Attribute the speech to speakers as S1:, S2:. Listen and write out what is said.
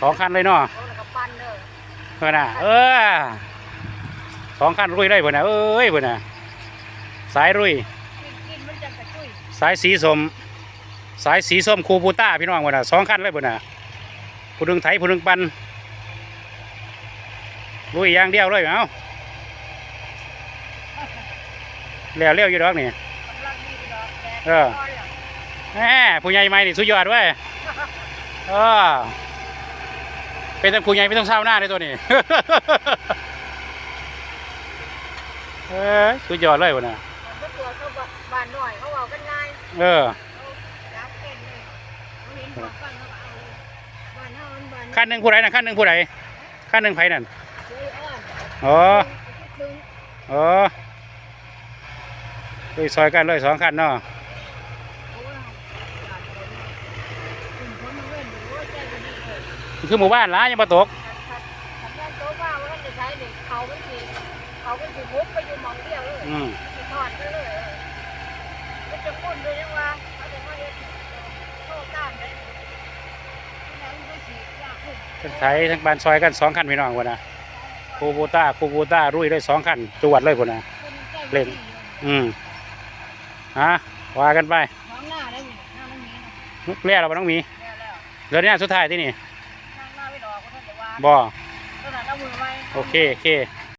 S1: สองคันเลยเนาะ
S2: เด้อ
S1: เพื่อนน่ะเออสองคันรุ่ยได้เพื่อนน่ะเอ้ยเพื่อนน่ะสายรุย
S2: กินกินมันจะกระจุย
S1: สายสีส้มสายสีส้มคูปูต้าพี่น้องเพื่อนน่ะสองคันเลยเพื่อนน่ะผู้หนึงไถผู้หนึงปันรุ่ยยางเดียวเลยเอ้าเลี้ยวเลี้ยวอยู่ดอกนี่เออ
S2: แล้ว
S1: แหมผู้ใหญ่ใหม่นี่สุดยอดเว้ยเออ เป็นทั้งผู้ใหญ่เป็นทั้งชาวนาเลยตัวนี้เออสุดยอดเลยวันน่ะ
S2: มันก็ตัวเขาบ้านหน่อยเขาเอากันง่าย
S1: เออ
S2: เขาจับเป็นเลยเขาเห็นบอกฟังเขาก็เอาเลยบ้านเฮามันบ้าน
S1: ขั้นหนึ่งผู้ใดนะขั้นหนึ่งผู้ใดขั้นหนึ่งไผนั่น
S2: เฮ้ยอ้อน
S1: อ๋อ
S2: คึง
S1: อ๋อเลยซอยกันเลยสองขั้นเนาะ
S2: โอ้ยบ้านคนกลุ่มคนมาเว้นโอ้ยใจก็ดีเลย
S1: คือหมู่บ้านล้ายังมาตก
S2: ถ้าถ้าแม่นโตว่าว่าจะใช้นี่เขาไม่สิเขาไม่สิมุดไปอยู่หมองเดียวเลย
S1: อืม
S2: สิทอดไปเลยเออมันจะปุ่นด้วยยังว่าเขาจะมาเฮ็ดโตก้านได้ที่ไหนมันก็สิยากขึ้น
S1: ทั้งไถทั้งบ้านซอยกันสองขั้นพี่น้องวันน่ะคูบูต้าคูบูต้ารุ่ยได้สองขั้นจวดเลยคนน่ะเล่น อืมฮะว่ากันไป
S2: น้องหน้าได้อยู่หน้ามันมีนะ
S1: เรียกเราบ่ต้องมี
S2: แล้วแล้ว
S1: เดี๋ยวนี้สุดท้ายที่นี่
S2: ข้างหน้าไม่ดอกก็ท่านจะว่า
S1: บ่
S2: ตอนนั้นเอามือไว้
S1: โอเคโอเค
S2: เ